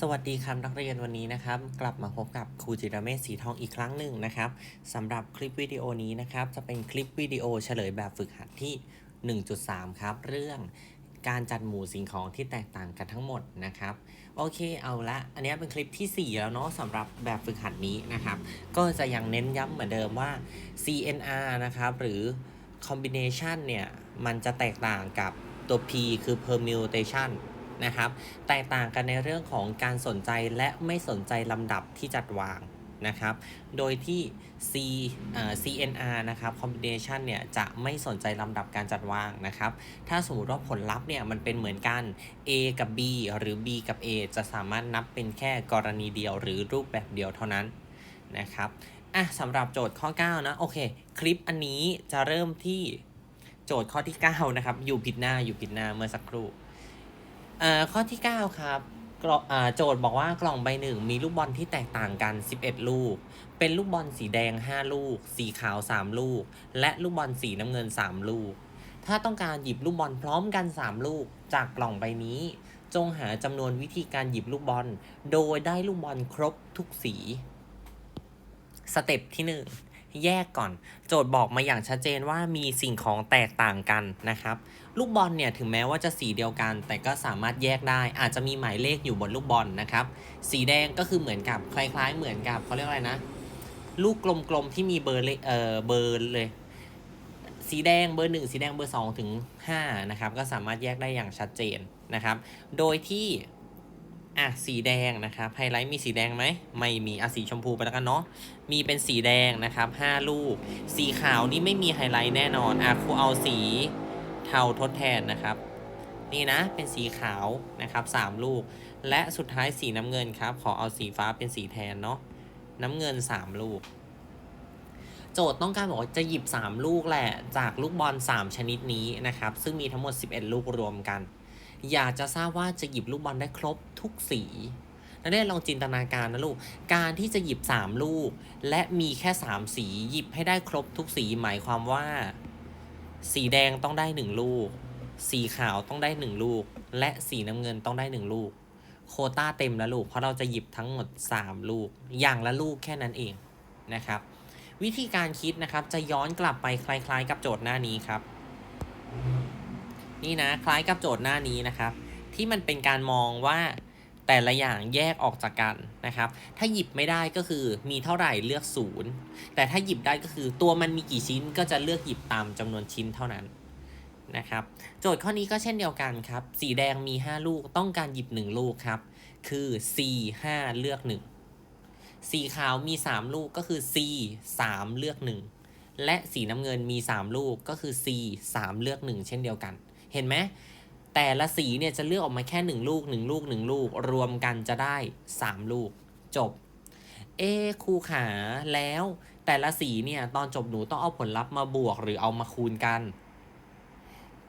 สวัสดีครับนักเรียนวันนี้นะครับ กลับมาพบกับครูจิรเมธสีทองอีกครั้งหนึ่งนะครับสำหรับคลิปวิดีโอนี้นะครับ จะเป็นคลิปวิดีโอเฉลยแบบฝึกหัดที่ 1.3 ครับ เรื่องการจัดหมู่สิ่งของที่แตกต่างกันทั้งหมดนะครับ โอเคเอาละ อันนี้เป็นคลิปทีสี่4 แล้วเนาะสำหรับแบบฝึกหัดนี้นะครับ ก็จะยังเน้นย้ำเหมือนเดิมว่า CNR นะครับ หรือ combination เนี่ย มันจะแตกต่างกับตัว P คือ permutation นะครับ แตกต่างกันในเรื่องของการสนใจและไม่สนใจลำดับที่จัดวางนะครับ โดยที่ C เอ่อ CNR นะครับ combination เนี่ยจะไม่สนใจลำดับการจัดวางนะครับ ถ้าสมมติว่าผลลัพธ์เนี่ยมันเป็นเหมือนกัน A กับ B หรือ B กับ A จะสามารถนับเป็นแค่กรณีเดียวหรือรูปแบบเดียวเท่านั้นนะครับ อะสำหรับโจทย์ข้อ 9 นะ โอเค คลิปอันนี้จะเริ่มที่โจทย์ข้อที่ 9 นะครับ อยู่ผิดหน้าอยู่ผิดหน้าเมื่อสักครู่ อ่าข้อที่ 9 ครับกล่องอ่าโจทย์บอกว่ากล่องใบหนึ่งมีลูกบอลที่แตกต่างกัน 11 ลูก เป็นลูกบอลสีแดง 5 ลูก สีขาว 3 ลูก และลูกบอลสีน้ำเงิน 3 ลูก ถ้าต้องการหยิบลูกบอลพร้อมกัน 3 ลูก จากกล่องใบนี้ จงหาจำนวนวิธีการหยิบลูกบอล โดยได้ลูกบอลครบทุกสี สเต็ปที่ 1 แยกก่อน โจทย์บอกมาอย่างชัดเจนว่ามีสิ่งของแตกต่างกันนะครับ ลูกบอลเนี่ยถึงแม้ว่าจะสีเดียวกัน แต่ก็สามารถแยกได้ อาจจะมีหมายเลขอยู่บนลูกบอลนะครับ สีแดงก็คือเหมือนกับคล้าย ๆ เหมือนกับเขาเรียกว่าอะไรนะ ลูกกลมๆที่มีเบอร์เลเอ่อเบอร์เลย สีแดงเบอร์หนึ่งสีแดงเบอร์สองถึงห้านะครับก็สามารถแยกได้อย่างชัดเจนนะครับ โดยที่ อะสีแดงนะครับไฮไลท์มีสีแดงไหมไม่มีอะสีชมพูไปแล้วกันเนาะมีเป็นสีแดงนะครับห้าลูก สีขาวนี่ไม่มีไฮไลท์แน่นอนอะครูเอาสีเทาทดแทนนะครับนี่นะเป็นสีขาวนะครับสามลูก และสุดท้ายสีน้ำเงินครับ ขอเอาสีฟ้าเป็นสีแทนเนาะน้ำเงิน 3 ลูก โจทย์ต้องการบอกว่าจะหยิบ 3 ลูกแหละ จากลูกบอล 3 ชนิดนี้นะครับ ซึ่งมีทั้งหมด 11 ลูกรวมกัน อยากจะทราบว่าจะหยิบลูกบอลได้ครบทุกสีนักเรียนลองจินตนาการนะลูก การที่จะหยิบ 3 ลูก และมีแค่ 3 สีหยิบให้ได้ครบทุกสีหมายความว่า สีแดงต้องได้ 1 ลูก สีขาวต้องได้ 1 ลูก และสีน้ำเงินต้องได้ 1 ลูก โคต้าเต็มแล้วลูก เพราะเราจะหยิบทั้งหมด 3 ลูก อย่างละลูกแค่นั้นเองนะครับ วิธีการคิดนะครับจะย้อนกลับไปคล้ายๆ กับโจทย์หน้านี้ครับ นี่นะ คล้ายกับโจทย์หน้านี้นะครับ ที่มันเป็นการมองว่าแต่ละอย่างแยกออกจากกันนะครับ ถ้าหยิบไม่ได้ก็คือมีเท่าไหร่เลือกศูนย์แต่ถ้าหยิบได้ก็คือตัวมันมีกี่ชิ้นก็จะเลือกหยิบตามจำนวนชิ้นเท่านั้นนะครับ โจทย์ข้อนี้ก็เช่นเดียวกันครับ สีแดงมี 5 ลูกต้องการหยิบ 1 ลูกครับ คือ C 5 เลือก 1 สีขาวมี 3 ลูกก็คือ C 3 เลือก 1 และสีน้ำเงินมี 3 ลูกก็คือ C 3 เลือก 1 เช่นเดียวกัน เห็นไหมแต่ละสีเนี่ยจะเลือกออกมาแค่ 1 ลูก 1 ลูก 1 ลูก รวมกันจะได้ 3 ลูก จบ เอครูขาแล้วแต่ละสีเนี่ยตอนจบหนูต้องเอาผลลัพธ์มาบวกหรือเอามาคูณกัน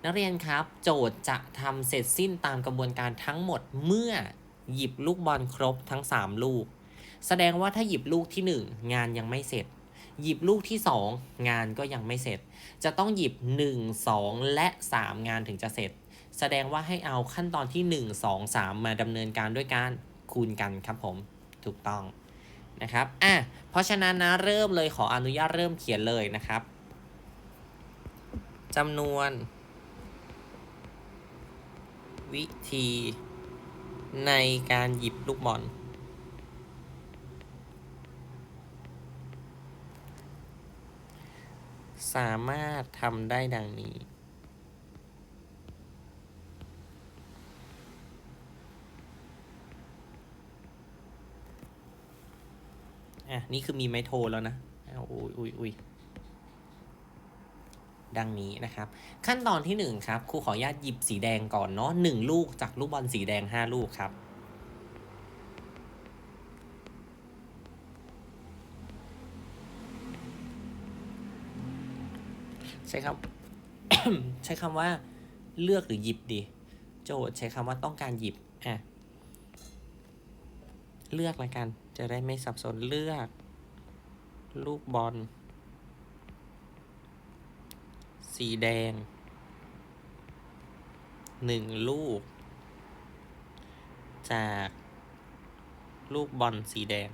นักเรียนครับ โจทย์จะทำเสร็จสิ้นตามกระบวนการทั้งหมดเมื่อหยิบลูกบอลครบทั้ง 3 ลูก แสดงว่าถ้าหยิบลูกที่ 1 งานยังไม่เสร็จ หยิบลูกที่ 2 งานก็ยังไม่เสร็จ จะต้องหยิบ 1 2 และ 3 งานถึงจะเสร็จ แสดงว่าให้เอาขั้นตอนที่ 1 2 3 มาดำเนินการด้วยการคูณกันครับผมถูกต้องนะครับอะเพราะฉะนั้นนะเริ่มเลยขออนุญาตเริ่มเขียนเลยนะครับจำนวน วิธีในการหยิบลูกบอล สามารถทำได้ดังนี้ อะ นี่คือมีไม้โทรแล้วนะอ้าวอุ้ยอุ้ยอุ้ยดังนี้นะครับ ขั้นตอนที่หนึ่งครับครูขออนุญาตหยิบสีแดงก่อนเนาะหนึ่งลูกจากลูกบอลสีแดงห้าลูกครับ ใช้คำใช้คำว่าเลือกหรือหยิบดี โจทย์ใช้คำว่าต้องการหยิบอะเลือกละกัน จะได้ไม่สับสนเลือก ลูกบอล สีแดงหนึ่งลูก จากลูกบอลสีแดง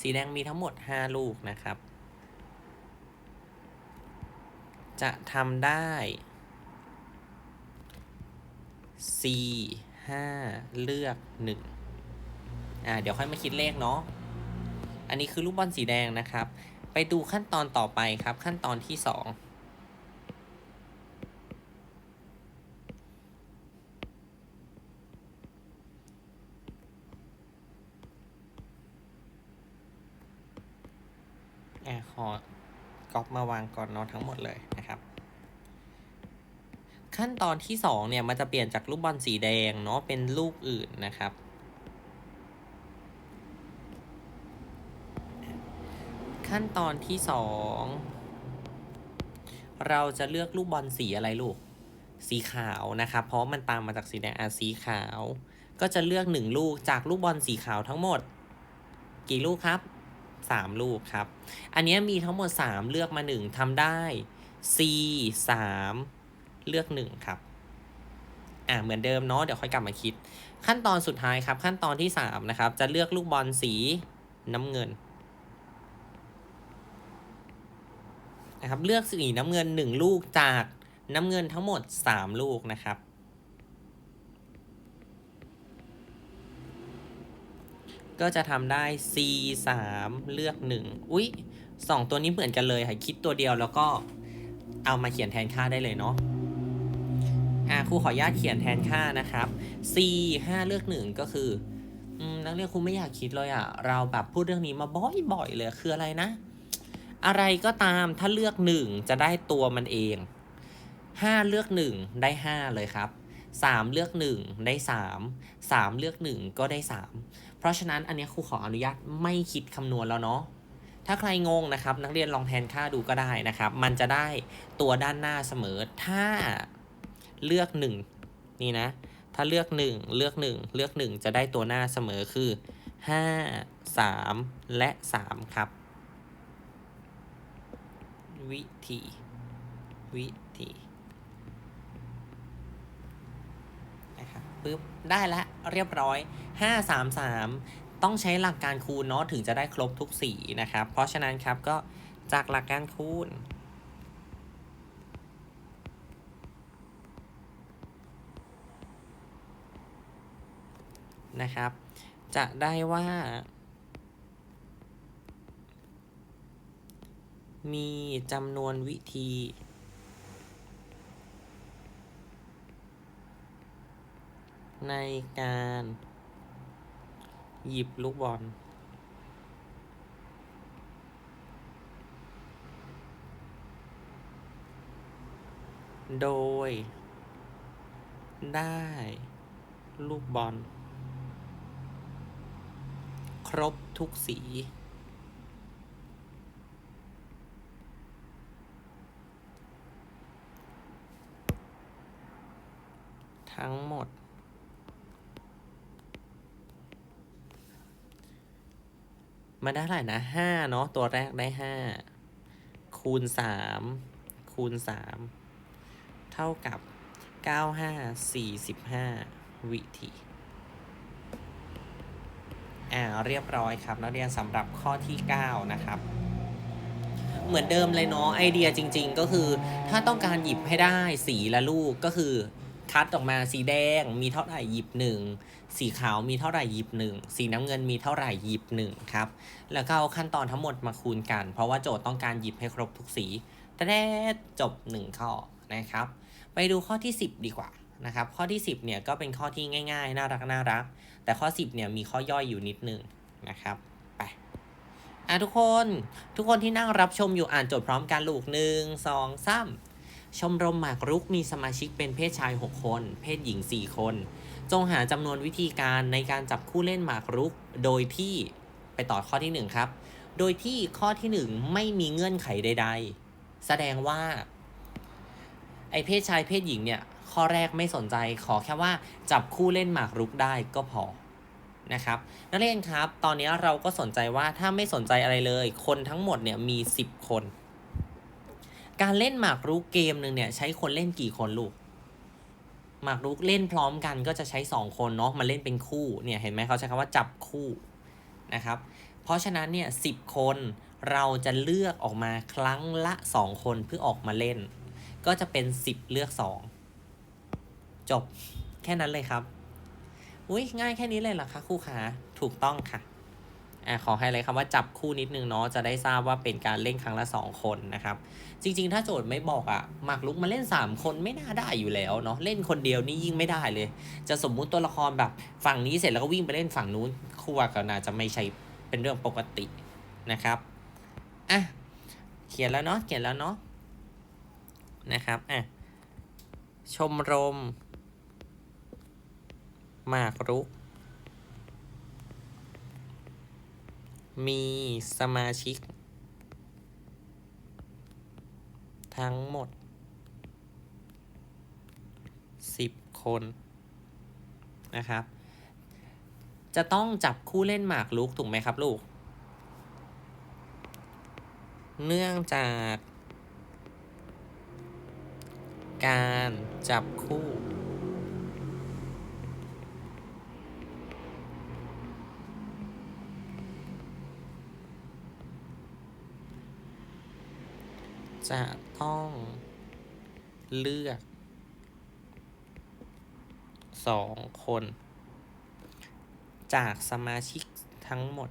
สีแดงมีทั้งหมด 5 ลูกนะครับ จะทำได้ C 5 เลือก 1 อ่า เดี๋ยวค่อยมาคิดเลขเนาะ อันนี้คือลูกบอลสีแดงนะครับ ไปดูขั้นตอนต่อไปครับ ขั้นตอนที่ 2 อะขอก๊อปมาวางก่อนเนอนทั้งหมดเลยนะครับ ขั้นตอนที่2เนี่ยมันจะเปลี่ยนจากลูกบอลสีแดงเนาะเป็นลูกอื่นนะครับ ขั้นตอนที่ 2 เราจะเลือกลูกบอลสีอะไรลูกสีขาวนะครับ เพราะมันตามมาจากสีแดงอะสีขาว ก็จะเลือก 1 ลูกจากลูกบอลสีขาวทั้งหมด กี่ลูกครับ 3 ลูกครับ อันนี้มีทั้งหมด 3 เลือกมา 1ทำได้ C 3 เลือก 1 ครับ อ่าเหมือนเดิมเนาะเดี๋ยวค่อยกลับมาคิด ขั้นตอนสุดท้ายครับ ขั้นตอนที่ 3 นะครับ จะเลือกลูกบอลสีน้ำเงินนะครับเลือกสีน้ำเงิน 1 ลูกจากน้ำเงินทั้งหมด 3 ลูกนะครับ ก็จะทำได้ C 3เลือก 1 อุ๊ยสองตัวนี้เหมือนกันเลยค่ะคิดตัวเดียวแล้วก็เอามาเขียนแทนค่าได้เลยเนาะอ่าครูขออนุญาตเขียนแทนค่านะครับ C 5เลือก 1 ก็คืออืมนักเรียนครูไม่อยากคิดเลยอะ่ะเราแบบพูดเรื่องนี้มาบ่อยๆเลยคืออะไรนะ อะไรก็ตามถ้าเลือก 1 จะได้ตัวมันเอง 5 เลือก 1 ได้ 5 เลยครับ 3 เลือก 1 ได้ 3 3 เลือก 1 ก็ได้ 3 เพราะฉะนั้นอันนี้ครูขออนุญาตไม่คิดคำนวณแล้วเนาะถ้าใครงงนะครับ นักเรียนลองแทนค่าดูก็ได้นะครับ มันจะได้ตัวด้านหน้าเสมอถ้าเลือก 1 นี่นะ ถ้าเลือก 1 เลือก 1 เลือก 1 จะได้ตัวหน้าเสมอคือ 5 3 และ 3 ครับ วิธี วิธีนะครับปึ๊บได้แล้วเรียบร้อย 5 3 3 ต้องใช้หลักการคูณเนาะถึงจะได้ครบทุกสีนะครับ เพราะฉะนั้นครับก็จากหลักการคูณนะครับ จะได้ว่า มีจำนวนวิธี ในการ หยิบลูกบอลโดย ได้ ลูกบอล ครบทุกสี ทั้งหมด มาได้เท่าไหร่นะห้าเนาะตัวแรกได้ห้าคูณสามคูณสามเท่ากับเก้าห้าสี่สิบห้าวิธี อ่า เรียบร้อยครับ นักเรียนสำหรับข้อที่ 9 นะครับ เหมือนเดิมเลยเนาะ ไอเดียจริง ๆ ก็คือ ถ้าต้องการหยิบให้ได้สีละลูกก็คือ คัดออกมาสีแดงมีเท่าไหร่หยิบหนึ่งสีขาวมีเท่าไหร่หยิบหนึ่งสีน้ำเงินมีเท่าไหร่หยิบหนึ่งครับ แล้วก็เอาขั้นตอนทั้งหมดมาคูณกัน เพราะว่าโจทย์ต้องการหยิบให้ครบทุกสีแต่แด้จบ1ข้อนะครับ ไปดูข้อที่ 10 ดีกว่านะครับ ข้อที่ 10เนี่ยก็เป็นข้อที่ง่าย ๆ น่ารักน่ารัก แต่ข้อ 10เนี่ยมีข้อย่อยอยู่นิดนึงนะครับไปอะทุกคนทุกคนที่นั่งรับชมอยู่อ่านโจทย์พร้อมกันลูกหนึ่งสองสาม ชมรมหมากรุกมีสมาชิกเป็นเพศชาย 6 คน เพศหญิง 4 คน จงหาจำนวนวิธีการในการจับคู่เล่นหมากรุก โดยที่ไปต่อข้อที่ 1 ครับ โดยที่ข้อที่ 1 ไม่มีเงื่อนไขใด ๆ แสดงว่า ไอเพศชายเพศหญิงเนี่ยข้อแรกไม่สนใจขอแค่ว่าจับคู่เล่นหมากรุกได้ก็พอนะครับนักเรียนครับ ตอนนี้เราก็สนใจว่าถ้าไม่สนใจอะไรเลย คนทั้งหมดเนี่ยมี 10 คน การเล่นหมากรุกเกมหนึ่งเนี่ยใช้คนเล่นกี่คนลูกหมากรุกเล่นพร้อมกันก็จะใช้ 2 คนเนาะมาเล่นเป็นคู่เนี่ยเห็นไหมเขาใช้คำว่าจับคู่นะครับ เพราะฉะนั้นเนี่ยสิคนเราจะเลือกออกมาครั้งละ 2 คนเพื่อออกมาเล่น ก็จะเป็น 10 เลือก 2 จบแค่นั้นเลยครับ อุ้ยง่ายแค่นี้เลยเหรอคะครูขาถูกต้องค่ะ อะขอให้เลยคำว่าจับคู่นิดนึงเนาะจะได้ทราบว่าเป็นการเล่นครั้งละ 2 คนนะครับ จริง ๆ ถ้าโจทย์ไม่บอกอะ่ะหมากลุกมาเล่น 3 คนไม่น่าได้อยู่แล้วเนาะเล่นคนเดียวนี่ยิ่งไม่ได้เลย จะสมมุติตัวละครแบบฝั่งนี้เสร็จแล้วก็วิ่งไปเล่นฝั่งนู้นครูว่าก็น่าจะไม่ใช่เป็นเรื่องปกตินะครับอะเขียนแล้วเนาะเขียนแล้วเนาะนะครับอะชมรมหมากรุก มีสมาชิก ทั้งหมด 10 คน นะครับ จะต้องจับคู่เล่นหมากรุกถูกไหมครับลูก เนื่องจาก การจับคู่ จะต้องเลือกสองคน จากสมาชิกทั้งหมด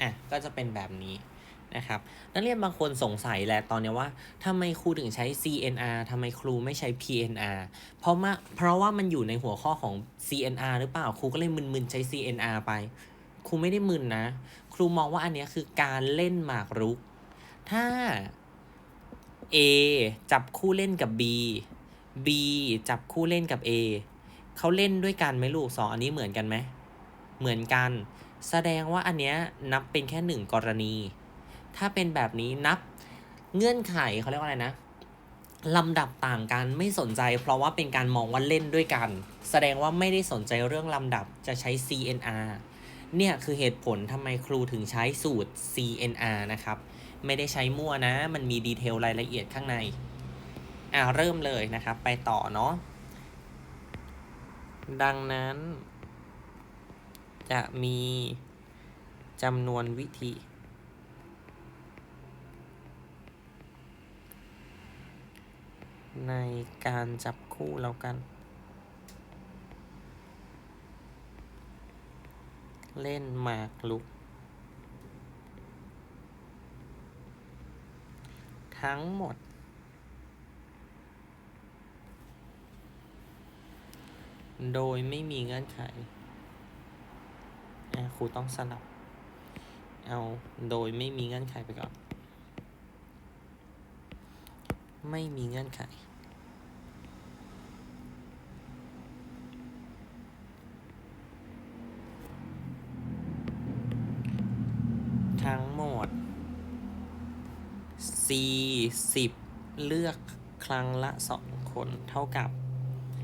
อะ ก็จะเป็นแบบนี้ นะครับ นักเรียนบางคนสงสัยแหละตอนนี้ว่าทำไมครูถึงใช้ CNR ทำไมครูไม่ใช้ PNR เพราะมาเพราะว่ามันอยู่ในหัวข้อของ CNR หรือเปล่าครูก็เลยมึนๆใช้ CNR ไป ครูไม่ได้มึนนะ ครูมองว่าอันนี้คือการเล่นหมากรุก ถ้า A จับคู่เล่นกับ B B จับคู่เล่นกับ A เขาเล่นด้วยกันไหมลูกสองอันนี้เหมือนกันไหม เหมือนกัน แสดงว่าอันเนี้ยนับเป็นแค่หนึ่งกรณี ถ้าเป็นแบบนี้นับเงื่อนไขเขาเรียกว่าอะไรนะลำดับต่างกันไม่สนใจ เพราะว่าเป็นการมองว่าเล่นด้วยกัน แสดงว่าไม่ได้สนใจเรื่องลำดับจะใช้ CNR เนี่ยคือเหตุผลทำไมครูถึงใช้สูตร CNR นะครับ ไม่ได้ใช้มั่วนะ มันมีดีเทลรายละเอียดข้างใน อ่าเริ่มเลยนะครับ ไปต่อเนาะดังนั้น จะมีจำนวนวิธี ในการจับคู่แล้วกัน เล่นหมากลุก ทั้งหมด โดยไม่มีเงื่อนไขอะครูต้องสลับ เอาโดยไม่มีเงื่อนไขไปก่อน ไม่มีเงื่อนไข ทั้งหมด C 10 เลือกครั้งละ 2 คนเท่ากับ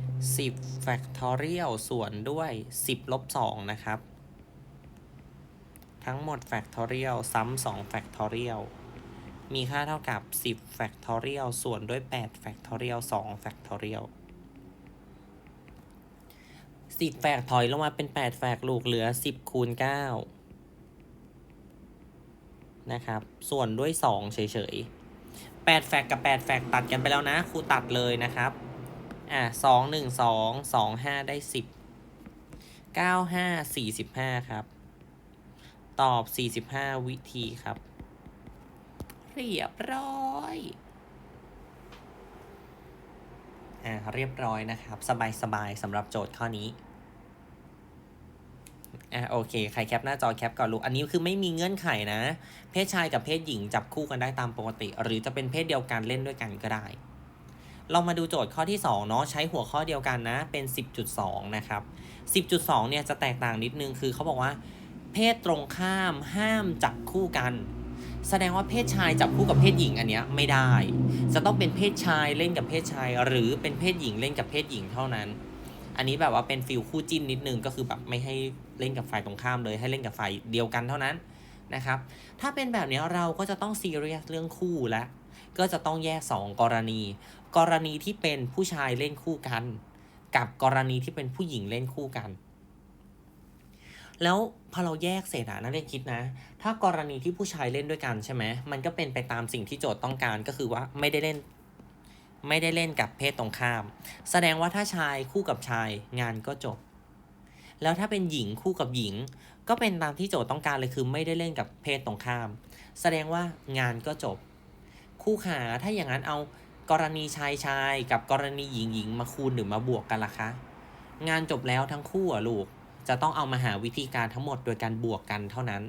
10 factorial ส่วนด้วย 10 ลบ 2 นะครับ ทั้งหมด factorial ซ้ำ2 factorial มีค่าเท่ากับ 10 factorial ส่วนด้วย 8 factorial 2 factorial 10แฝกถอยลงมาเป็น 8แฝกลูกเหลือ 10 คูณ 9 นะครับ ส่วนด้วย 2 เฉยๆ 8แฝกกับ 8แฝกตัดกันไปแล้วนะ ครูตัดเลยนะครับ อะ2 1 2 2 5 ได้ 10 9 5 45 ครับ ตอบ 45 วิธีครับ เรียบร้อยอ่าเรียบร้อยนะครับ สบายๆสำหรับโจทย์ข้อนี้อะโอเค ใครแคปหน้าจอแคปก่อนลูก อันนี้คือไม่มีเงื่อนไขนะ เพศชายกับเพศหญิงจับคู่กันได้ตามปกติ หรือจะเป็นเพศเดียวกันเล่นด้วยกันก็ได้ เรามาดูโจทย์ข้อที่2เนาะ ใช้หัวข้อเดียวกันนะ เป็น 10.2 นะครับ 10.2 เนี่ยจะแตกต่างนิดนึง คือเขาบอกว่า เพศตรงข้ามห้ามจับคู่กัน แสดงว่าเพศชายจับคู่กับเพศหญิงอันเนี้ยไม่ได้ จะต้องเป็นเพศชายเล่นกับเพศชาย หรือเป็นเพศหญิงเล่นกับเพศหญิงเท่านั้น อันนี้แบบว่าเป็นฟิลคู่จิ้นนิดนึงก็คือแบบไม่ให้เล่นกับฝ่ายตรงข้ามเลย ให้เล่นกับฝ่ายเดียวกันเท่านั้นนะครับ ถ้าเป็นแบบนี้เราก็จะต้องซีเรียสเรื่องคู่แล้วก็จะต้องแยก 2 กรณี กรณีที่เป็นผู้ชายเล่นคู่กัน กับกรณีที่เป็นผู้หญิงเล่นคู่กัน แล้วพอเราแยกเสร็จอะนักเรียนคิดนะ ถ้ากรณีที่ผู้ชายเล่นด้วยกันใช่ไหมมันก็เป็นไปตามสิ่งที่โจทย์ต้องการก็คือว่าไม่ได้เล่น ไม่ได้เล่นกับเพศตรงข้าม แสดงว่าถ้าชายคู่กับชายงานก็จบ แล้วถ้าเป็นหญิงคู่กับหญิง ก็เป็นตามที่โจทย์ต้องการเลยคือ ไม่ได้เล่นกับเพศตรงข้าม แสดงว่างานก็จบ คู่ขาถ้าอย่างนั้นเอากรณีชายชายกับกรณีหญิงหญิงมาคูณหรือมาบวกกันล่ะคะ งานจบแล้วทั้งคู่อะลูก จะต้องเอามาหาวิธีการทั้งหมดโดยการบวกกันเท่านั้น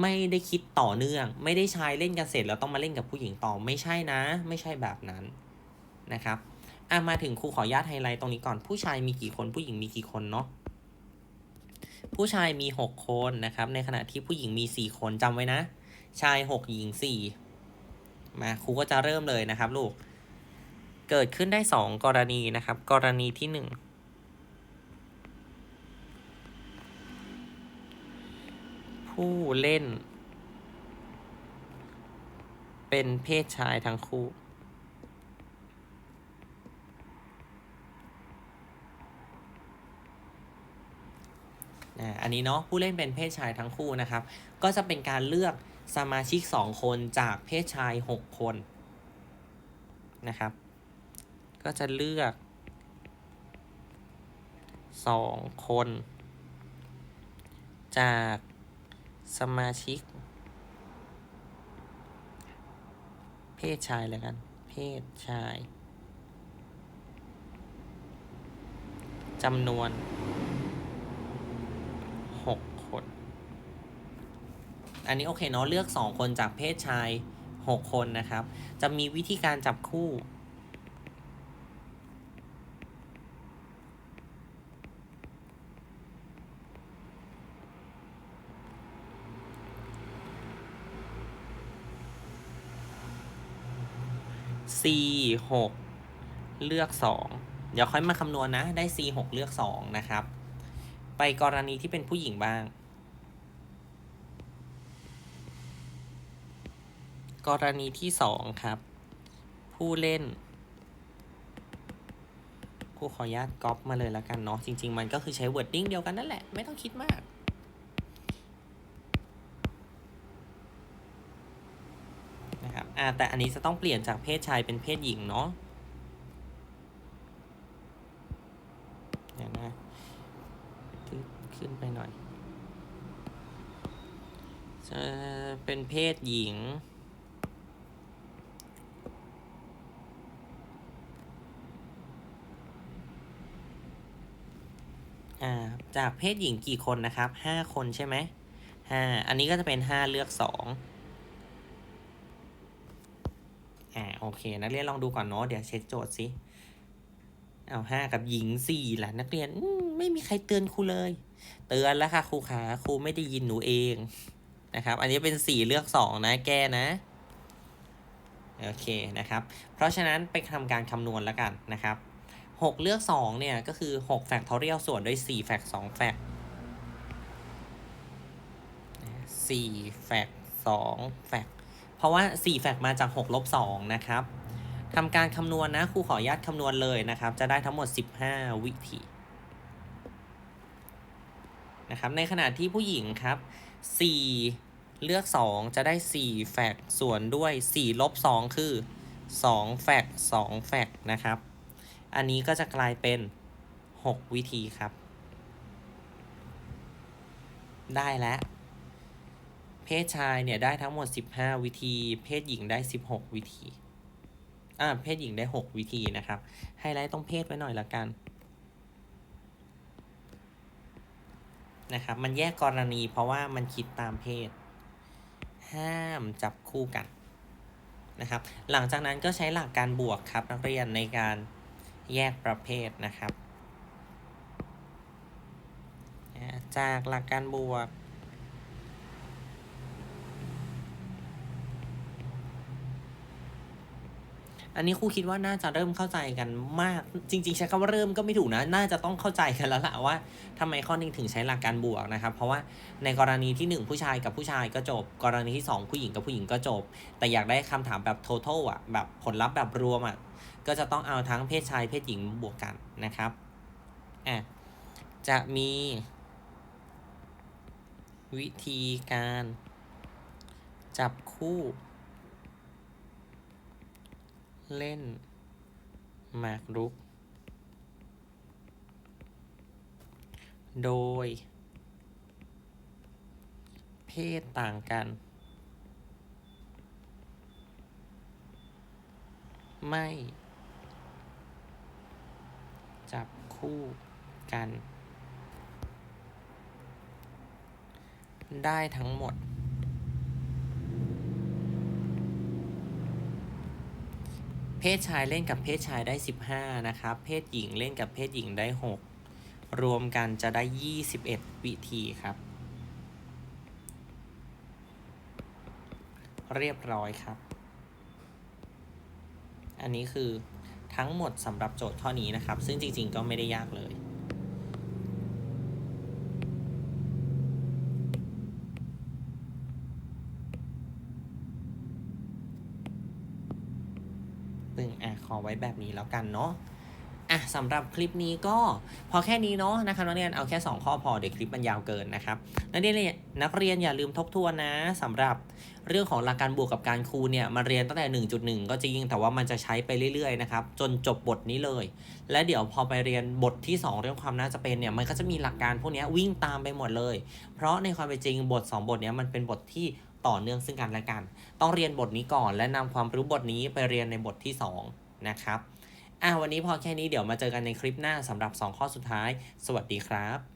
ไม่ได้คิดต่อเนื่อง ไม่ได้ชายเล่นกันเสร็จแล้วต้องมาเล่นกับผู้หญิงต่อไม่ใช่นะ ไม่ใช่แบบนั้นนะครับอะมาถึงครูขออนุญาตไฮไลท์ตรงนี้ก่อนผู้ชายมีกี่คนผู้หญิงมีกี่คนเนาะผู้ชายมี 6 คนนะครับ ในขณะที่ผู้หญิงมี 4 คนจำไว้นะ ชาย 6 หญิง 4 มาครูก็จะเริ่มเลยนะครับลูก เกิดขึ้นได้ 2 กรณีนะครับ กรณีที่ 1 ผู้เล่น เป็นเพศชายทั้งคู่ อันนี้เนาะผู้เล่นเป็นเพศชายทั้งคู่นะครับ ก็จะเป็นการเลือกสมาชิก 2 คนจากเพศชาย 6 คนนะครับ ก็จะเลือก 2 คน จาก สมาชิก เพศชายเลยกัน เพศชายจำนวน6คน อันนี้โอเคเนาะเลือก2คนจากเพศชาย6คนนะครับ จะมีวิธีการจับคู่ C 6เลือก2เดี๋ยวค่อยมาคำนวณนะได้ C 6เลือก2นะครับ ไปกรณีที่เป็นผู้หญิงบ้าง กรณีที่2ครับ ผู้เล่นครูขออนุญาตก๊อปมาเลยแล้วกันเนาะจริง ๆ มันก็คือใช้ wording เดียวกันนั่นแหละ ไม่ต้องคิดมาก นะครับ อ่าแต่อันนี้จะต้องเปลี่ยนจากเพศชายเป็นเพศหญิงเนาะเดี๋ยวนะขึ้นขึ้นไปหน่อย จะเป็นเพศหญิง อ่า จากเพศหญิงกี่คนนะครับห้าคนใช่ไหมห้าอันนี้ก็จะเป็นห้าเลือกส อ่าโอเค นักเรียนลองดูก่อนเนาะเดี๋ยวเช็คโจทย์สิเอาห้ากับหญิงสี่ล่ะ นักเรียนมไม่มีใครเตือนครูเลย เตือนแล้วค่ะครูขาครูไม่ได้ยินหนูเองนะครับ อันนี้เป็นสี่เลือกสองนะแก้นะโอเคนะครับ เพราะฉะนั้นไปทำการคำนวณแล้วกันนะครับหกเลือกสองเนี่ยก็คือหกแฟกทอเรียลส่วนด้วยสี่แฟกสองแฟกสี่แฟกสองแฟก ราะว่า 4 แฟกมาจาก6ลบ2นะครับทำการคำนวณนะครูขออนุญาตคำนวณเลยนะครับ จะได้ทั้งหมด 15 วิธีนะครับ ในขณะที่ผู้หญิงครับ 4 เลือก 2 จะได้ 4 แฟกส่วนด้วย 4 ลบ 2 คือ 2 แฟก2แฟกนะครับ อันนี้ก็จะกลายเป็น 6 วิธีครับ ได้แล้ว เพศชายเนี่ยได้ทั้งหมด 15 วิธี เพศหญิงได้ 16 วิธี อ่า เพศหญิงได้ 6 วิธีนะครับ ไฮไลท์ต้องเพศไว้หน่อยละกัน นะครับ มันแยกกรณีเพราะว่ามันคิดตามเพศ ห้ามจับคู่กัน นะครับ หลังจากนั้นก็ใช้หลักการบวกครับ นักเรียนในการแยกประเภทนะครับ จากหลักการบวก อันนี้ครูคิดว่าน่าจะเริ่มเข้าใจกันมาก จริง ๆ ใช้คำว่าเริ่มก็ไม่ถูกนะ น่าจะต้องเข้าใจกันแล้วล่ะว่าทำไมข้อนี้ถึงใช้หลักการบวกนะครับ เพราะว่าในกรณีที่ 1 ผู้ชายกับผู้ชายก็จบ กรณีที่ 2 ผู้หญิงกับผู้หญิงก็จบ แต่อยากได้คำถามแบบ total อะ แบบผลลัพธ์แบบรวมอะ ก็จะต้องเอาทั้งเพศชายเพศหญิงบวกกันนะครับ อะ จะมี วิธีการ จับคู่ เล่นหมากรุก โดย เพศต่างกัน ไม่ จับคู่กัน ได้ทั้งหมด เพศชายเล่นกับเพศชายได้ 15 นะครับ เพศหญิงเล่นกับเพศหญิงได้ 6 รวมกันจะได้ 21 วิธีครับ เรียบร้อยครับ อันนี้คือทั้งหมดสำหรับโจทย์ข้อนี้นะครับ ซึ่งจริงๆก็ไม่ได้ยากเลย ซึ่งอะขอไว้แบบนี้แล้วกันเนาะอะสำหรับคลิปนี้ก็พอแค่นี้เนาะนะครับนักเรียนเอาแค่ 2 ข้อพอเดี๋ยวคลิปมันยาวเกินนะครับนักเรียนนักเรียนอย่าลืมทบทวนนะสำหรับเรื่องของหลักการบวกกับการคูณเนี่ยมาเรียนตั้งแต่ 1.1 ก็จริงแต่ว่ามันจะใช้ไปเรื่อยๆนะครับจนจบบทนี้เลย และเดี๋ยวพอไปเรียนบทที่ 2 เรื่องความน่าจะเป็นเนี่ยมันก็จะมีหลักการพวกนี้วิ่งตามไปหมดเลย เพราะในความเป็นจริงบท 2 บทเนี้ยมันเป็นบทที่ ต่อเนื่องซึ่งกันและกัน ต้องเรียนบทนี้ก่อนและนำความรู้บทนี้ไปเรียนในบทที่ 2 นะครับอะวันนี้พอแค่นี้เดี๋ยวมาเจอกันในคลิปหน้าสำหรับ 2 ข้อสุดท้าย สวัสดีครับ